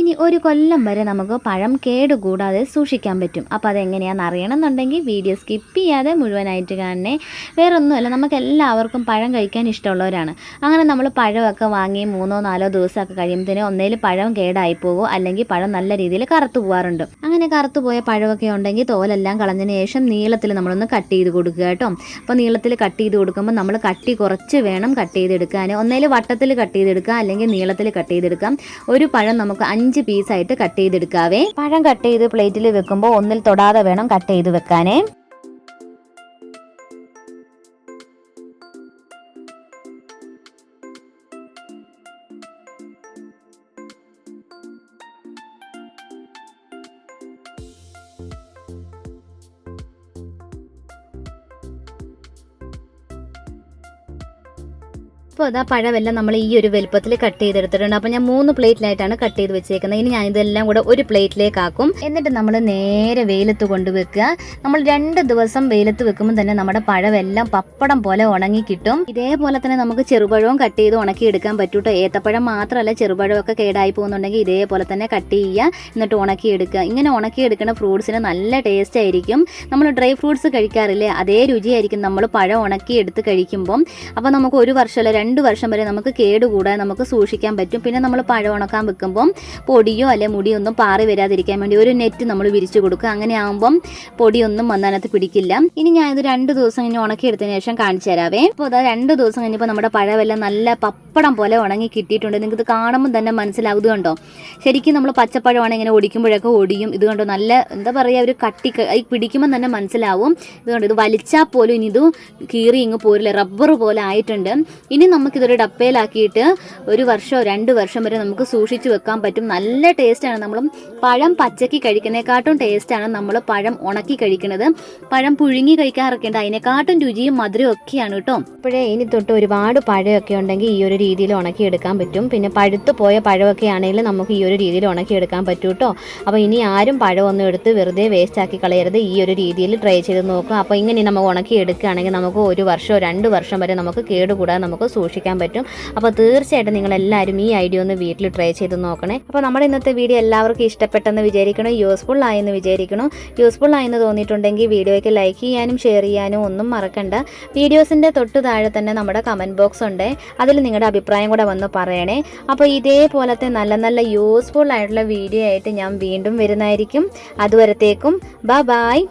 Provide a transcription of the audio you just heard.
ഇനി ഒരു കൊല്ലം വരെ നമുക്ക് പഴം കേടുകൂടാതെ സൂക്ഷിക്കാൻ പറ്റും. അപ്പോൾ അതെങ്ങനെയാണെന്ന് അറിയണമെന്നുണ്ടെങ്കിൽ വീഡിയോ സ്കിപ്പ് ചെയ്യാതെ മുഴുവനായിട്ട് കാണണേ. വേറെ ഒന്നുമല്ല നമുക്ക് എല്ലാവർക്കും പഴം കഴിക്കാൻ ഇഷ്ടമുള്ളവരാണ്. അങ്ങനെ നമ്മൾ പഴമൊക്കെ വാങ്ങി മൂന്നോ നാലോ ദിവസമൊക്കെ കഴിയുമ്പോഴത്തേന് ഒന്നേൽ പഴം കേടായി പോകുമോ അല്ലെങ്കിൽ പഴം നല്ല രീതിയിൽ കറുത്തു പോകാറുണ്ട് അങ്ങനെ കറുത്തു പോയ പഴമൊക്കെ ഉണ്ടെങ്കിൽ തോലെല്ലാം കളഞ്ഞതിന് ശേഷം നീളത്തിൽ നമ്മളൊന്ന് കട്ട് ചെയ്ത് കൊടുക്കുക കേട്ടോ. അപ്പോൾ നീളത്തിൽ കട്ട് ചെയ്ത് കൊടുക്കുമ്പോൾ നമ്മൾ കട്ടി കുറച്ച് വേണം കട്ട് ചെയ്തെടുക്കാൻ. ഒന്നേൽ വട്ടത്തിൽ കട്ട് ചെയ്തെടുക്കുക അല്ലെങ്കിൽ നീളത്തിൽ കട്ട് ചെയ്തെടുക്കാം. ഒരു പഴം നമുക്ക് അഞ്ച് പീസായിട്ട് കട്ട് ചെയ്തെടുക്കാവേ. പഴം കട്ട് ചെയ്ത് പ്ലേറ്റിൽ വെക്കുമ്പോൾ ഒന്നിൽ തൊടാതെ വേണം കട്ട് ചെയ്ത് വെക്കാനേ. അപ്പോൾ അതാ പഴമെല്ലാം നമ്മൾ ഈ ഒരു വലുപ്പത്തിൽ കട്ട് ചെയ്തെടുത്തിട്ടുണ്ട്. അപ്പോൾ ഞാൻ മൂന്ന് പ്ലേറ്റിലായിട്ടാണ് കട്ട് ചെയ്ത് വെച്ചേക്കുന്നത്. ഇനി ഞാൻ ഇതെല്ലാം കൂടെ ഒരു പ്ലേറ്റിലേക്ക് ആക്കും. എന്നിട്ട് നമ്മൾ നേരെ വെയിലത്ത് കൊണ്ടുവെക്കുക നമ്മൾ രണ്ട് ദിവസം വെയിലത്ത് വെക്കുമ്പോൾ തന്നെ നമ്മുടെ പഴമെല്ലാം പപ്പടം പോലെ ഉണങ്ങി കിട്ടും. ഇതേപോലെ തന്നെ നമുക്ക് ചെറുപഴവും കട്ട് ചെയ്ത് ഉണക്കി എടുക്കാൻ പറ്റൂട്ടോ. ഏത്തപ്പഴം മാത്രമല്ല ചെറുപഴമൊക്കെ കേടായി പോകുന്നുണ്ടെങ്കിൽ ഇതേപോലെ തന്നെ കട്ട് ചെയ്യുക. എന്നിട്ട് ഉണക്കി എടുക്കുക. ഇങ്ങനെ ഉണക്കി എടുക്കുന്ന ഫ്രൂട്ട്സിന് നല്ല ടേസ്റ്റ് ആയിരിക്കും. നമ്മൾ ഡ്രൈ ഫ്രൂട്ട്സ് കഴിക്കാറില്ലേ? അതേ രുചിയായിരിക്കും നമ്മൾ പഴം ഉണക്കി എടുത്ത് കഴിക്കുമ്പം. അപ്പോൾ നമുക്ക് ഒരു വർഷമല്ല രണ്ട് വർഷം വരെ നമുക്ക് കേടുകൂടാതെ നമുക്ക് സൂക്ഷിക്കാൻ പറ്റും. പിന്നെ നമ്മൾ പഴം ഉണക്കാൻ വെക്കുമ്പം പൊടിയോ അല്ലെ മുടിയോ ഒന്നും പാറി വരാതിരിക്കാൻ വേണ്ടി ഒരു നെറ്റ് നമ്മൾ വിരിച്ചു കൊടുക്കുക. അങ്ങനെ ആകുമ്പം പൊടിയൊന്നും വന്നതിനകത്ത് പിടിക്കില്ല. ഇനി ഞാൻ ഇത് രണ്ട് ദിവസം ഇനി ഉണക്കിയെടുത്തതിന് ശേഷം കാണിച്ചു തരാവേ. അപ്പോൾ അതാ രണ്ട് ദിവസം കഴിഞ്ഞപ്പോൾ നമ്മുടെ പഴമെല്ലാം നല്ല പപ്പടം പോലെ ഉണങ്ങി കിട്ടിയിട്ടുണ്ട്. നിങ്ങൾക്ക് ഇത് കാണുമ്പോൾ തന്നെ മനസ്സിലാവുക കണ്ടോ? ശരിക്കും നമ്മൾ പച്ചപ്പഴമാണ് ഇങ്ങനെ ഒടിക്കുമ്പോഴൊക്കെ ഒടിയും ഇത് കണ്ടോ നല്ല എന്താ പറയുക ഒരു കട്ടി പിടിക്കുമ്പോൾ തന്നെ മനസ്സിലാവും. ഇത് കണ്ടോ ഇത് വലിച്ചാൽ പോലും ഇനി ഇത് കീറി ഇങ്ങ് പോരില്ല. റബ്ബർ പോലെ ആയിട്ടുണ്ട്. ഇനി നമുക്കിതൊരു ഡപ്പയിലാക്കിയിട്ട് ഒരു വർഷമോ രണ്ട് വർഷം വരെ നമുക്ക് സൂക്ഷിച്ചു വെക്കാൻ പറ്റും. നല്ല ടേസ്റ്റാണ് നമ്മൾ പഴം പച്ചക്ക് കഴിക്കുന്നതിനെക്കാട്ടും ടേസ്റ്റാണ് നമ്മൾ പഴം ഉണക്കി കഴിക്കുന്നത്. പഴം പുഴുങ്ങി കഴിക്കാറൊക്കെ ഉണ്ട്. അതിനെക്കാട്ടും രുചിയും മധുരവും ഒക്കെയാണ് കേട്ടോ. ഇപ്പോഴേ ഇനി തൊട്ട് ഒരുപാട് പഴമൊക്കെ ഉണ്ടെങ്കിൽ ഈ ഒരു രീതിയിൽ ഉണക്കിയെടുക്കാൻ പറ്റും. പിന്നെ പഴുത്ത് പോയ പഴമൊക്കെ ആണെങ്കിൽ നമുക്ക് ഈ ഒരു രീതിയിൽ ഉണക്കിയെടുക്കാൻ പറ്റും കേട്ടോ. അപ്പോൾ ഇനി ആരും പഴമൊന്നും എടുത്ത് വെറുതെ വേസ്റ്റ് ആക്കി കളയരുത്. ഈ ഒരു രീതിയിൽ ട്രൈ ചെയ്ത് നോക്കുക. അപ്പോൾ ഇങ്ങനെ നമുക്ക് ഉണക്കി എടുക്കുകയാണെങ്കിൽ നമുക്ക് ഒരു വർഷമോ രണ്ട് വർഷം വരെ നമുക്ക് കേടുകൂടാതെ നമുക്ക് സൂക്ഷിക്കാൻ പറ്റും. അപ്പോൾ തീർച്ചയായിട്ടും നിങ്ങളെല്ലാവരും ഈ ഐഡിയ ഒന്ന് വീട്ടിൽ ട്രൈ ചെയ്ത് നോക്കണേ. അപ്പോൾ നമ്മുടെ ഇന്നത്തെ വീഡിയോ എല്ലാവർക്കും ഇഷ്ടപ്പെട്ടെന്ന് വിചാരിക്കണം യൂസ്ഫുൾ ആയെന്ന് വിചാരിക്കണം യൂസ്ഫുൾ ആയെന്ന് തോന്നിയിട്ടുണ്ടെങ്കിൽ വീഡിയോയ്ക്ക് ലൈക്ക് ചെയ്യാനും ഷെയർ ചെയ്യാനും ഒന്നും മറക്കണ്ട. വീഡിയോസിന്റെ തൊട്ട് താഴെ തന്നെ നമ്മുടെ കമന്റ് ബോക്സ് ഉണ്ട്. അതിൽ നിങ്ങളുടെ അഭിപ്രായം കൂടെ വന്ന് പറയണേ. അപ്പോൾ ഇതേപോലത്തെ നല്ല നല്ല യൂസ്ഫുൾ ആയിട്ടുള്ള വീഡിയോ ആയിട്ട് ഞാൻ വീണ്ടും വരുന്നതായിരിക്കും. അതുവരത്തേക്കും. ബ ബായ്